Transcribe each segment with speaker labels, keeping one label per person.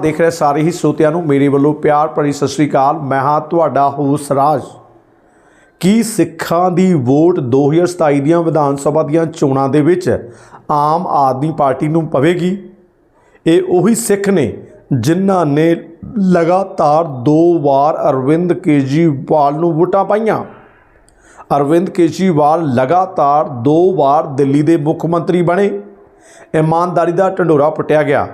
Speaker 1: ਦੇਖ ਰਹੇ ਸਾਰੇ ਹੀ ਸਰੋਤਿਆਂ ਨੂੰ, ਮੇਰੇ ਵੱਲੋਂ ਪਿਆਰ ਭਰੀ ਸਤਿ ਸ੍ਰੀ ਅਕਾਲ। ਮੈਂ ਹਾਂ ਤੁਹਾਡਾ ਹੋਸ ਰਾਜ। ਕੀ ਸਿੱਖਾਂ ਦੀ ਵੋਟ 2027 ਦੀਆਂ ਵਿਧਾਨ ਸਭਾ ਦੀਆਂ ਚੋਣਾਂ ਦੇ ਵਿੱਚ ਆਮ ਆਦਮੀ ਪਾਰਟੀ ਨੂੰ ਪਵੇਗੀ? ਇਹ ਉਹੀ ਸਿੱਖ ਨੇ ਜਿਨ੍ਹਾਂ ਨੇ ਲਗਾਤਾਰ ਦੋ ਵਾਰ ਅਰਵਿੰਦ ਕੇਜਰੀਵਾਲ ਨੂੰ ਵੋਟਾਂ ਪਾਈਆਂ। ਅਰਵਿੰਦ ਕੇਜਰੀਵਾਲ ਲਗਾਤਾਰ ਦੋ ਵਾਰ ਦਿੱਲੀ ਦੇ ਮੁੱਖ ਮੰਤਰੀ ਬਣੇ। ਇਮਾਨਦਾਰੀ ਦਾ ਢੰਡੋਰਾ ਪੁੱਟਿਆ ਗਿਆ।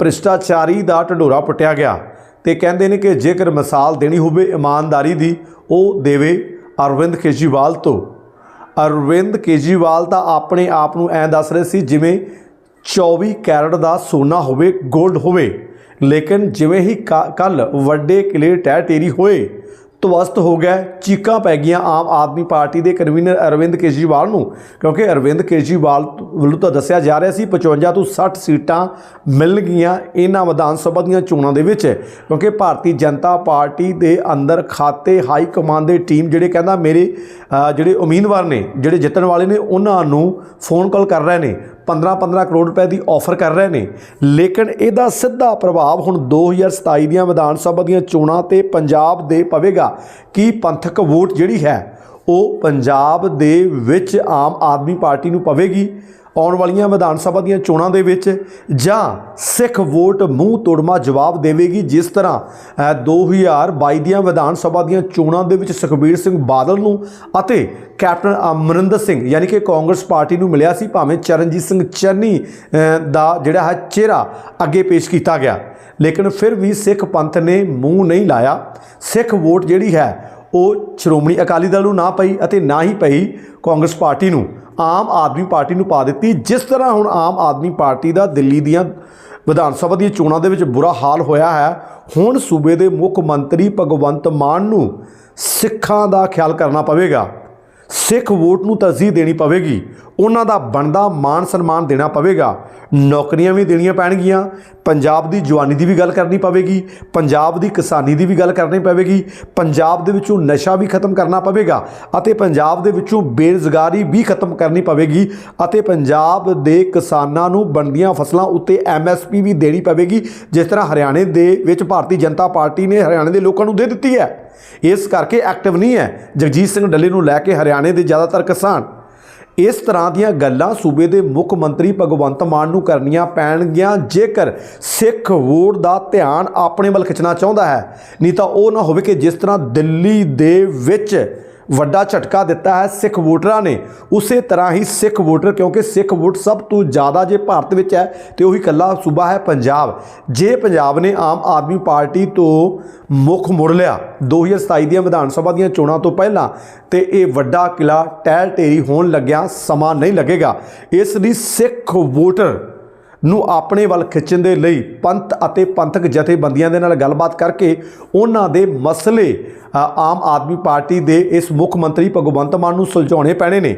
Speaker 1: ਭ੍ਰਿਸ਼ਟਾਚਾਰੀ ਦਾ ਢੰਡੋਰਾ ਪੁੱਟਿਆ ਗਿਆ ਤੇ ਕਹਿੰਦੇ ਨੇ ਕਿ ਜੇਕਰ ਮਿਸਾਲ ਦੇਣੀ ਹੋਵੇ, ਇਮਾਨਦਾਰੀ ਦੀ ਉਹ ਦੇਵੇ ਅਰਵਿੰਦ ਕੇਜਰੀਵਾਲ ਤੋਂ। ਅਰਵਿੰਦ ਕੇਜਰੀਵਾਲ ਤਾਂ ਆਪਣੇ ਆਪ ਨੂੰ ਐਂ ਦੱਸ ਰਹੇ ਸੀ ਜਿਵੇਂ 24 ਕੈਰਟ ਦਾ ਸੋਨਾ ਹੋਵੇ 골ਡ ਹੋਵੇ, ਲੇਕਿਨ ਜਿਵੇਂ ਹੀ ਕੱਲ ਵੱਡੇ ਕਿਲੇ ਟਹਿ ਟੇਰੀ ਹੋਏ ਤਵਸਤ ਹੋ ਗਿਆ, ਚੀਕਾਂ ਪੈ ਗਈਆਂ ਆਮ ਆਦਮੀ ਪਾਰਟੀ ਦੇ ਕਨਵੀਨਰ ਅਰਵਿੰਦ ਕੇਜਰੀਵਾਲ ਨੂੰ। ਕਿਉਂਕਿ ਅਰਵਿੰਦ ਕੇਜਰੀਵਾਲ ਵੱਲੋਂ ਤਾਂ ਦੱਸਿਆ ਜਾ ਰਿਹਾ ਸੀ 55 ਤੋਂ 60 ਸੀਟਾਂ ਮਿਲਣਗੀਆਂ ਇਹਨਾਂ ਵਿਧਾਨ ਸਭਾ ਦੀਆਂ ਚੋਣਾਂ ਦੇ ਵਿੱਚ। ਕਿਉਂਕਿ ਭਾਰਤੀ ਜਨਤਾ ਪਾਰਟੀ ਦੇ ਅੰਦਰ ਖਾਤੇ ਹਾਈ ਕਮਾਂਡ ਦੇ ਟੀਮ ਜਿਹੜੇ ਕਹਿੰਦਾ ਮੇਰੇ ਜਿਹੜੇ ਉਮੀਦਵਾਰ ਨੇ, ਜਿਹੜੇ ਜਿੱਤਣ ਵਾਲੇ ਨੇ, ਉਹਨਾਂ ਨੂੰ ਫੋਨ ਕਾਲ ਕਰ ਰਹੇ ਨੇ। 15-15 ਕਰੋੜ ਰੁਪਏ ਦੀ ਆਫਰ ਕਰ ਰਹੇ ਨੇ। ਲੇਕਿਨ ਇਹਦਾ ਸਿੱਧਾ ਪ੍ਰਭਾਵ ਹੁਣ 2027 ਦੀਆਂ ਵਿਧਾਨ ਸਭਾ ਦੀਆਂ ਚੋਣਾਂ ਤੇ ਪੰਜਾਬ ਦੇ ਪਵੇਗਾ। ਕਿ ਪੰਥਕ ਵੋਟ ਜਿਹੜੀ ਹੈ, ਉਹ ਪੰਜਾਬ ਦੇ ਵਿੱਚ ਆਮ ਆਦਮੀ ਪਾਰਟੀ ਨੂੰ ਪਵੇਗੀ? ਆਉਣ ਵਾਲੀਆਂ ਵਿਧਾਨ ਸਭਾ ਦੀਆਂ ਚੋਣਾਂ ਦੇ ਵਿੱਚ ਜਾਂ ਸਿੱਖ ਵੋਟ ਮੂੰਹ ਤੋੜਮਾ ਜਵਾਬ ਦੇਵੇਗੀ ਜਿਸ ਤਰ੍ਹਾਂ ਅ, 2022 ਦੀਆਂ ਵਿਧਾਨ ਸਭਾ ਦੀਆਂ ਚੋਣਾਂ ਦੇ ਵਿੱਚ ਸੁਖਬੀਰ ਸਿੰਘ ਬਾਦਲ ਨੂੰ ਅਤੇ ਕੈਪਟਨ ਅਮਰਿੰਦਰ ਸਿੰਘ ਯਾਨੀ ਕਿ ਕਾਂਗਰਸ ਪਾਰਟੀ ਨੂੰ ਮਿਲਿਆ ਸੀ ਭਾਵੇਂ ਚਰਨਜੀਤ ਸਿੰਘ ਚੰਨੀ ਦਾ ਜਿਹੜਾ ਹੈ ਚਿਹਰਾ ਅੱਗੇ ਪੇਸ਼ ਕੀਤਾ ਗਿਆ। ਲੇਕਿਨ ਫਿਰ ਵੀ ਸਿੱਖ ਪੰਥ ਨੇ ਮੂੰਹ ਨਹੀਂ ਲਾਇਆ। ਸਿੱਖ ਵੋਟ ਜਿਹੜੀ ਹੈ ਉਹ ਸ਼੍ਰੋਮਣੀ ਅਕਾਲੀ ਦਲ ਨੂੰ ਨਾ ਪਈ ਅਤੇ ਨਾ ਹੀ ਪਈ ਕਾਂਗਰਸ ਪਾਰਟੀ ਨੂੰ, ਆਮ ਆਦਮੀ ਪਾਰਟੀ ਨੂੰ ਪਾ ਦਿੱਤੀ। ਜਿਸ ਤਰ੍ਹਾਂ ਹੁਣ ਆਮ ਆਦਮੀ ਪਾਰਟੀ ਦਾ ਦਿੱਲੀ ਦੀਆਂ ਵਿਧਾਨ ਸਭਾ ਦੀਆਂ ਚੋਣਾਂ ਦੇ ਵਿੱਚ ਬੁਰਾ ਹਾਲ ਹੋਇਆ ਹੈ, ਹੁਣ ਸੂਬੇ ਦੇ ਮੁੱਖ ਮੰਤਰੀ ਭਗਵੰਤ ਮਾਨ ਨੂੰ ਸਿੱਖਾਂ ਦਾ ਖਿਆਲ ਕਰਨਾ ਪਵੇਗਾ। ਸਿੱਖ ਵੋਟ ਨੂੰ ਤਰਜੀਹ ਦੇਣੀ ਪਵੇਗੀ। ਉਹਨਾਂ ਦਾ ਬਣਦਾ ਮਾਣ ਸਨਮਾਨ ਦੇਣਾ ਪਵੇਗਾ। ਨੌਕਰੀਆਂ ਵੀ ਦੇਣੀਆਂ ਪੈਣਗੀਆਂ। ਪੰਜਾਬ ਦੀ ਜਵਾਨੀ ਦੀ ਵੀ ਗੱਲ ਕਰਨੀ ਪਵੇਗੀ। ਪੰਜਾਬ ਦੀ ਕਿਸਾਨੀ ਦੀ ਵੀ ਗੱਲ ਕਰਨੀ ਪਵੇਗੀ। ਪੰਜਾਬ ਦੇ ਵਿੱਚੋਂ ਨਸ਼ਾ ਵੀ ਖਤਮ ਕਰਨਾ ਪਵੇਗਾ ਅਤੇ ਪੰਜਾਬ ਦੇ ਵਿੱਚੋਂ ਬੇਰੁਜ਼ਗਾਰੀ ਵੀ ਖਤਮ ਕਰਨੀ ਪਵੇਗੀ ਅਤੇ ਪੰਜਾਬ ਦੇ ਕਿਸਾਨਾਂ ਨੂੰ ਬਣਦੀਆਂ ਫਸਲਾਂ ਉੱਤੇ ਐਮਐਸਪੀ ਵੀ ਦੇਣੀ ਪਵੇਗੀ, ਜਿਸ ਤਰ੍ਹਾਂ ਹਰਿਆਣੇ ਦੇ ਵਿੱਚ ਭਾਰਤੀ ਜਨਤਾ ਪਾਰਟੀ ਨੇ ਹਰਿਆਣੇ ਦੇ ਲੋਕਾਂ ਨੂੰ ਦੇ ਦਿੱਤੀ ਹੈ। ਇਸ ਕਰਕੇ ਐਕਟਿਵ ਨਹੀਂ ਹੈ। ਜਗਜੀਤ ਸਿੰਘ ਡੱਲੇ ਨੂੰ ਲੈ ਕੇ ਹਰਿਆਣੇ ਦੇ ਜ਼ਿਆਦਾਤਰ ਕਿਸਾਨ। ਇਸ ਤਰ੍ਹਾਂ ਦੀਆਂ ਗੱਲਾਂ ਸੂਬੇ ਦੇ ਮੁੱਖ ਮੰਤਰੀ ਭਗਵੰਤ ਮਾਨ ਨੂੰ ਕਰਨੀਆਂ ਪੈਣਗੀਆਂ। ਜੇਕਰ ਸਿੱਖ ਵੋਟ ਦਾ ਧਿਆਨ ਆਪਣੇ ਵੱਲ ਖਿੱਚਣਾ ਚਾਹੁੰਦਾ ਹੈ, ਨਹੀਂ ਤਾਂ ਉਹ ਨਾ ਹੋਵੇ ਕਿ ਜਿਸ ਤਰ੍ਹਾਂ ਦਿੱਲੀ ਦੇ ਵਿੱਚ ਵੱਡਾ ਝਟਕਾ ਦਿੱਤਾ ਹੈ ਸਿੱਖ ਵੋਟਰਾਂ ਨੇ। ਉਸੇ ਤਰ੍ਹਾਂ ਹੀ ਸਿੱਖ ਵੋਟਰ, ਕਿਉਂਕਿ ਸਿੱਖ ਵੋਟ ਸਭ ਤੋਂ ਜ਼ਿਆਦਾ ਜੇ ਭਾਰਤ ਵਿੱਚ ਹੈ, ਤੇ ਉਹੀ ਇਕੱਲਾ ਸੂਬਾ ਹੈ ਪੰਜਾਬ। ਜੇ ਪੰਜਾਬ ਨੇ ਆਮ ਆਦਮੀ ਪਾਰਟੀ ਤੋਂ ਮੁੱਖ ਮੁੜ ਲਿਆ 2027 ਦੀਆਂ ਵਿਧਾਨ ਸਭਾ ਦੀਆਂ ਚੋਣਾਂ ਤੋਂ ਪਹਿਲਾਂ, ਤੇ ਇਹ ਵੱਡਾ ਕਿਲਾ ਟਹਿਲ ਢੇਰੀ ਹੋਣ ਲੱਗਿਆ ਸਮਾਂ ਨਹੀਂ ਲੱਗੇਗਾ। ਇਸ ਲਈ ਸਿੱਖ ਵੋਟਰ ਨੂੰ ਆਪਣੇ ਵੱਲ ਖਿੱਚਣ ਦੇ ਲਈ ਪੰਥ ਅਤੇ ਪੰਥਕ ਜਥੇਬੰਦੀਆਂ ਦੇ ਨਾਲ ਗੱਲਬਾਤ ਕਰਕੇ ਉਹਨਾਂ ਦੇ ਮਸਲੇ ਆਮ ਆਦਮੀ ਪਾਰਟੀ ਦੇ ਇਸ ਮੁੱਖ ਮੰਤਰੀ ਭਗਵੰਤ ਮਾਨ ਨੂੰ ਸੁਲਝਾਉਣੇ ਪੈਣੇ ਨੇ।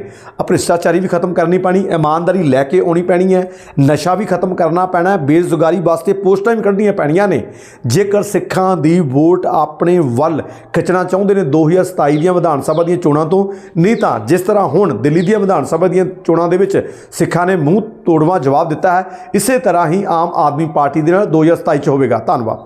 Speaker 1: ਭ੍ਰਿਸ਼ਟਾਚਾਰੀ ਵੀ ਖਤਮ ਕਰਨੀ ਪੈਣੀ, ਇਮਾਨਦਾਰੀ ਲੈ ਕੇ ਆਉਣੀ ਪੈਣੀ ਹੈ, ਨਸ਼ਾ ਵੀ ਖਤਮ ਕਰਨਾ ਪੈਣਾ ਹੈ ਬੇਰੁਜ਼ਗਾਰੀ ਵਾਸਤੇ ਪੋਸਟਾਂ ਵੀ ਕੱਢਣੀਆਂ ਪੈਣੀਆਂ ਨੇ। ਜੇਕਰ ਸਿੱਖਾਂ ਦੀ ਵੋਟ ਆਪਣੇ ਵੱਲ ਖਿੱਚਣਾ ਚਾਹੁੰਦੇ ਨੇ 2027 ਦੀਆਂ ਵਿਧਾਨ ਸਭਾ ਦੀਆਂ ਚੋਣਾਂ ਤੋਂ, ਨਹੀਂ ਤਾਂ ਜਿਸ ਤਰ੍ਹਾਂ ਹੁਣ ਦਿੱਲੀ ਦੀਆਂ ਵਿਧਾਨ ਸਭਾ ਦੀਆਂ ਚੋਣਾਂ ਦੇ ਵਿੱਚ ਸਿੱਖਾਂ ਨੇ ਮੂੰਹ ਤੋੜਵਾ ਜਵਾਬ ਦਿੱਤਾ ਹੈ, ਇਸੇ ਤਰ੍ਹਾਂ ਹੀ ਆਮ ਆਦਮੀ ਪਾਰਟੀ ਦੇ ਨਾਲ 2027 ਚ ਹੋਵੇਗਾ। ਧੰਨਵਾਦ।